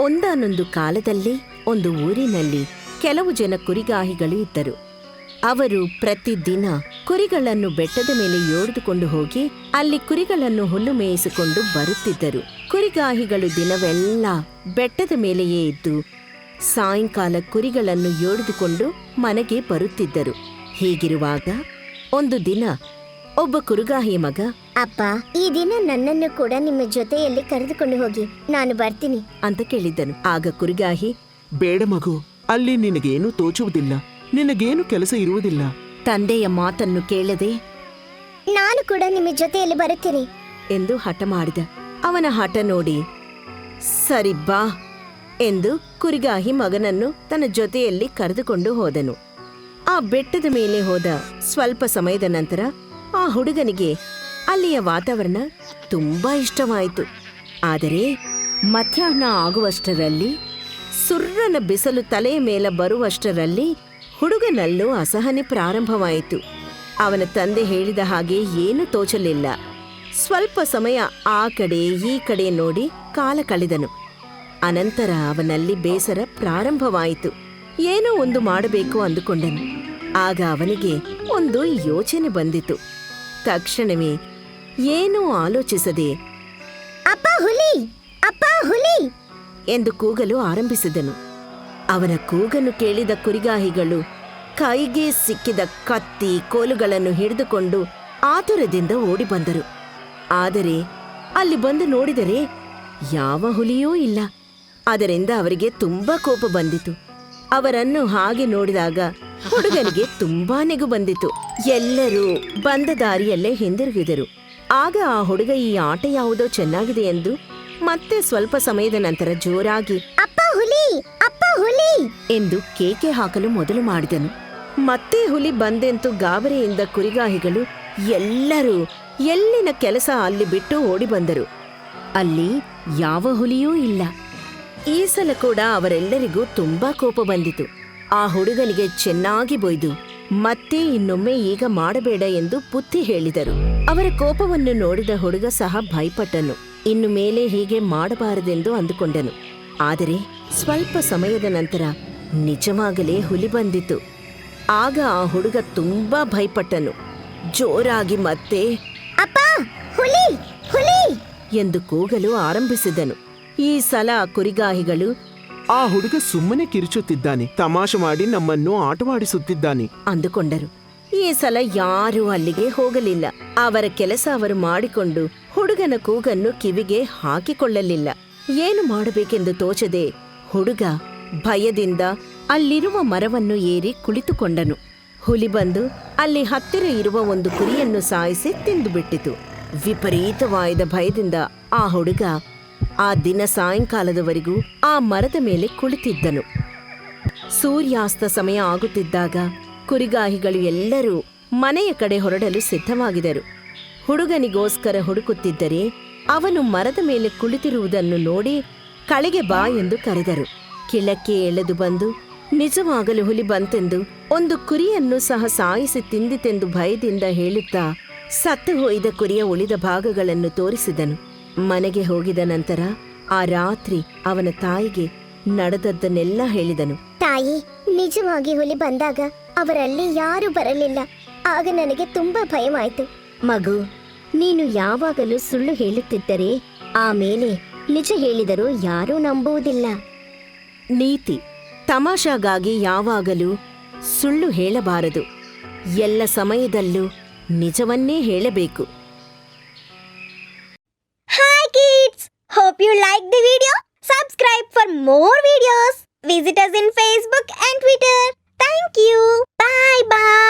ಒಂದಾನೊಂದು ಕಾಲದಲ್ಲಿ ಒಂದು ಊರಿನಲ್ಲಿ ಕೆಲವು ಜನ ಕುರಿಗಾಹಿಗಳು ಇದ್ದರು. ಅವರು ಪ್ರತಿದಿನ ಕುರಿಗಳನ್ನು ಬೆಟ್ಟದ ಮೇಲೆ ಯೋಡಿದುಕೊಂಡು ಹೋಗಿ ಅಲ್ಲಿ ಕುರಿಗಳನ್ನು ಹುಲ್ಲು ಮೇಯಿಸಿಕೊಂಡು ಬರುತ್ತಿದ್ದರು. ಕುರಿಗಾಹಿಗಳು ದಿನವೆಲ್ಲ ಬೆಟ್ಟದ ಮೇಲೆಯೇ ಇದ್ದು ಸಾಯಂಕಾಲ ಕುರಿಗಳನ್ನು ಯೋಡಿದುಕೊಂಡು ಮನೆಗೆ ಬರುತ್ತಿದ್ದರು. ಹೀಗಿರುವಾಗ ಒಂದು ದಿನ ಒಬ್ಬ ಕುರುಗಾಹಿಯ ಮಗ ಅಪ್ಪ ಈ ದಿನ ನನ್ನನ್ನು ಕೂಡ ನಿಮ್ಮ ಜೊತೆಯಲ್ಲಿ ಕರೆದುಕೊಂಡು ಹೋಗಿ. ನಾನು ಬರ್ತೀನಿ. ಅಂತ ಕೇಳಿದ್ದನು. ಆಗ ಕುರಿಗಾಹಿ ಬೇಡ ಮಗು ಅಲ್ಲಿ ನಿನಗೇನು ತೋಚುವುದಿಲ್ಲ. ನಿನಗೇನು ಕೆಲಸ ಇರುವುದಿಲ್ಲ. ತಂದೆಯ ಮಾತನ್ನು ಕೇಳದೆ ನಾನು ಕೂಡ ನಿಮ್ಮ ಜೊತೆಯಲ್ಲಿ ಬರುತ್ತೀನಿ. ಎಂದು ಹಠ ಮಾಡಿದ. ಅವನ ಹಠ ನೋಡಿ ಸರಿ ಬಾ ಎಂದು ಕುರಿಗಾಹಿ ಮಗನನ್ನು ತನ್ನ ಜೊತೆಯಲ್ಲಿ ಕರೆದುಕೊಂಡು ಹೋದನು. ಆ ಬೆಟ್ಟದ ಮೇಲೆ ಹೋದ ಸ್ವಲ್ಪ ಸಮಯದ ನಂತರ ಆ ಹುಡುಗನಿಗೆ ಅಲ್ಲಿಯ ವಾತಾವರಣ ತುಂಬಾ ಇಷ್ಟವಾಯಿತು. ಆದರೆ ಮಧ್ಯಾಹ್ನ ಆಗುವಷ್ಟರಲ್ಲಿ, ಸುರ್ರನ ಬಿಸಲು ತಲೆಯ ಮೇಲೆ ಬರುವಷ್ಟರಲ್ಲಿ ಹುಡುಗನಲ್ಲೂ ಅಸಹನೆ ಪ್ರಾರಂಭವಾಯಿತು. ಅವನ ತಂದೆ ಹೇಳಿದ ಹಾಗೆ ಏನೂ ತೋಚಲಿಲ್ಲ. ಸ್ವಲ್ಪ ಸಮಯ ಆ ಕಡೆ ಈ ಕಡೆ ನೋಡಿ ಕಾಲ ಕಳೆದನು. ಅನಂತರ ಅವನಲ್ಲಿ ಬೇಸರ ಪ್ರಾರಂಭವಾಯಿತು. ಏನೋ ಒಂದು ಮಾಡಬೇಕು ಅಂದುಕೊಂಡನು. ಆಗ ಅವನಿಗೆ ಒಂದು ಯೋಚನೆ ಬಂದಿತು. ತಕ್ಷಣವೇ ಏನೂ ಆಲೋಚಿಸದೆ ಅಪ್ಪ ಹುಲಿ ಅಪ್ಪ ಹುಲಿ! ಎಂದು ಕೂಗಲು ಆರಂಭಿಸಿದನು. ಅವನ ಕೂಗನ್ನು ಕೇಳಿದ ಕುರಿಗಾಹಿಗಳು ಕೈಗೆ ಸಿಕ್ಕಿದ ಕತ್ತಿ ಕೋಲುಗಳನ್ನು ಹಿಡಿದುಕೊಂಡು ಆತುರದಿಂದ ಓಡಿ ಬಂದರು ಆದರೆ ಅಲ್ಲಿ ಬಂದು ನೋಡಿದರೆ ಯಾವ ಹುಲಿಯೂ ಇಲ್ಲ. ಅದರಿಂದ ಅವರಿಗೆ ತುಂಬಾ ಕೋಪ ಬಂದಿತು. ಅವರನ್ನು ಹಾಗೆ ನೋಡಿದಾಗ ಹುಡುಗನಿಗೆ ತುಂಬಾ ನೆಗು ಬಂದಿತು. ಎಲ್ಲರೂ ಬಂದ ದಾರಿಯಲ್ಲೇ ಹಿಂದಿರುಗಿದರು. ಆಗ ಆ ಹುಡುಗ ಈ ಆಟ ಯಾವುದೋ ಚೆನ್ನಾಗಿದೆ ಎಂದು ಮತ್ತೆ ಸ್ವಲ್ಪ ಸಮಯದ ನಂತರ ಜೋರಾಗಿ ಅಪ್ಪ ಹುಲಿ ಅಪ್ಪ ಹುಲಿ! ಎಂದು ಕೇಕೆ ಹಾಕಲು ಮೊದಲು ಮಾಡಿದನು. ಮತ್ತೆ ಹುಲಿ ಬಂದೆಂತು ಗಾಬರಿಯಿಂದ ಕುರಿಗಾಹಿಗಳು ಎಲ್ಲರೂ ಎಲ್ಲಿನ ಕೆಲಸ ಅಲ್ಲಿ ಬಿಟ್ಟು ಓಡಿ ಬಂದರು. ಅಲ್ಲಿ ಯಾವ ಹುಲಿಯೂ ಇಲ್ಲ. ಈ ಸಲ ಕೂಡ ಅವರೆಲ್ಲರಿಗೂ ತುಂಬಾ ಕೋಪ ಬಂದಿತು. ಆ ಹುಡುಗನಿಗೆ ಚೆನ್ನಾಗಿ ಬೊಯ್ದು ಮತ್ತೆ ಇನ್ನೊಮ್ಮೆ ಈಗ ಮಾಡಬೇಡ ಎಂದು ಬುದ್ಧಿ ಹೇಳಿದರು. ಅವರ ಕೋಪವನ್ನು ನೋಡಿದ ಹುಡುಗ ಸಹ ಭಯಪಟ್ಟನು. ಇನ್ನು ಮೇಲೆ ಹೀಗೆ ಮಾಡಬಾರದೆಂದು ಅಂದುಕೊಂಡನು. ಆದರೆ ಸ್ವಲ್ಪ ಸಮಯದ ನಂತರ ನಿಜವಾಗಲೇ ಹುಲಿ ಬಂದಿತು ಆಗ ಆ ಹುಡುಗ ತುಂಬಾ ಭಯಪಟ್ಟನು. ಜೋರಾಗಿ ಮತ್ತೆ ಅಪ್ಪ ಹುಲಿ ಹುಲಿ! ಎಂದು ಕೂಗಲು ಆರಂಭಿಸಿದನು. ಈ ಸಲ ಕುರಿಗಾಹಿಗಳು ಆ ಹುಡುಗ ಸುಮ್ಮನೆ ಕಿರುಚುತ್ತಿದ್ದಾನೆ. ತಮಾಷೆ ಮಾಡಿ ನಮ್ಮನ್ನು ಆಟವಾಡಿಸುತ್ತಿದ್ದಾನೆ. ಅಂದುಕೊಂಡರು. ಈ ಸಲ ಯಾರೂ ಅಲ್ಲಿಗೆ ಹೋಗಲಿಲ್ಲ. ಅವರ ಕೆಲಸ ಅವರು ಮಾಡಿಕೊಂಡು ಹುಡುಗನ ಕೂಗನ್ನು ಕಿವಿಗೆ ಹಾಕಿಕೊಳ್ಳಲಿಲ್ಲ. ಏನು ಮಾಡಬೇಕೆಂದು ತೋಚದೆ ಹುಡುಗ ಭಯದಿಂದ ಅಲ್ಲಿರುವ ಮರವನ್ನು ಏರಿ ಕುಳಿತುಕೊಂಡನು. ಹುಲಿ ಬಂದು ಅಲ್ಲಿ ಹತ್ತಿರ ಇರುವ ಒಂದು ಕುರಿಯನ್ನು ಸಾಯಿಸಿ ತಿಂದುಬಿಟ್ಟಿತು. ವಿಪರೀತವಾದ ಭಯದಿಂದ ಆ ಹುಡುಗ ಆ ದಿನ ಸಾಯಂಕಾಲದವರೆಗೂ ಆ ಮರದ ಮೇಲೆ ಕುಳಿತಿದ್ದನು. ಸೂರ್ಯಾಸ್ತ ಸಮಯ ಆಗುತ್ತಿದ್ದಾಗ ಕುರಿಗಾಹಿಗಳು ಎಲ್ಲರೂ ಮನೆಯ ಕಡೆ ಹೊರಡಲು ಸಿದ್ಧವಾಗಿದರು. ಹುಡುಗನಿಗೋಸ್ಕರ ಹುಡುಕುತ್ತಿದ್ದರೆ ಅವನು ಮರದ ಮೇಲೆ ಕುಳಿತಿರುವುದನ್ನು ನೋಡಿ ಕಳೆಗೆ ಬಾ ಎಂದು ಕರೆದರು. ಕಿಳಕ್ಕೆ ಎಳೆದು ಬಂದು, ನಿಜವಾಗಲು ಹುಲಿ ಬಂತೆಂದು ಒಂದು ಕುರಿಯನ್ನು ಸಹ ಸಾಯಿಸಿ ತಿಂದಿತೆಂದು ಭಯದಿಂದ ಹೇಳುತ್ತಾ ಸತ್ತು ಹೋಯ್ದ ಕುರಿಯ ಉಳಿದ ಭಾಗಗಳನ್ನು ತೋರಿಸಿದನು. ಮನೆಗೆ ಹೋಗಿದ ನಂತರ ಆ ರಾತ್ರಿ ಅವನ ತಾಯಿಗೆ ನಡೆದದ್ದನ್ನೆಲ್ಲ ಹೇಳಿದನು. ತಾಯಿ ನಿಜವಾಗಿ ಹುಲಿ ಬಂದಾಗ ಅವರಲ್ಲಿ ಯಾರು ಬರಲಿಲ್ಲ. ಆಗ ನನಗೆ ತುಂಬಾ ಭಯವಾಯಿತು. ಮಗು ನೀನು ಯಾವಾಗಲೂ ಸುಳ್ಳು ಹೇಳುತ್ತಿದ್ದರೆ ಆಮೇಲೆ ನಿಜ ಹೇಳಿದರೂ ಯಾರೂ ನಂಬುವುದಿಲ್ಲ. ನೀತಿ ತಮಾಷಾಗಾಗಿ ಯಾವಾಗಲೂ ಸುಳ್ಳು ಹೇಳಬಾರದು. ಎಲ್ಲ ಸಮಯದಲ್ಲೂ ನಿಜವನ್ನೇ ಹೇಳಬೇಕು. More videos. Visit us in Facebook and Twitter. Thank you. Bye bye.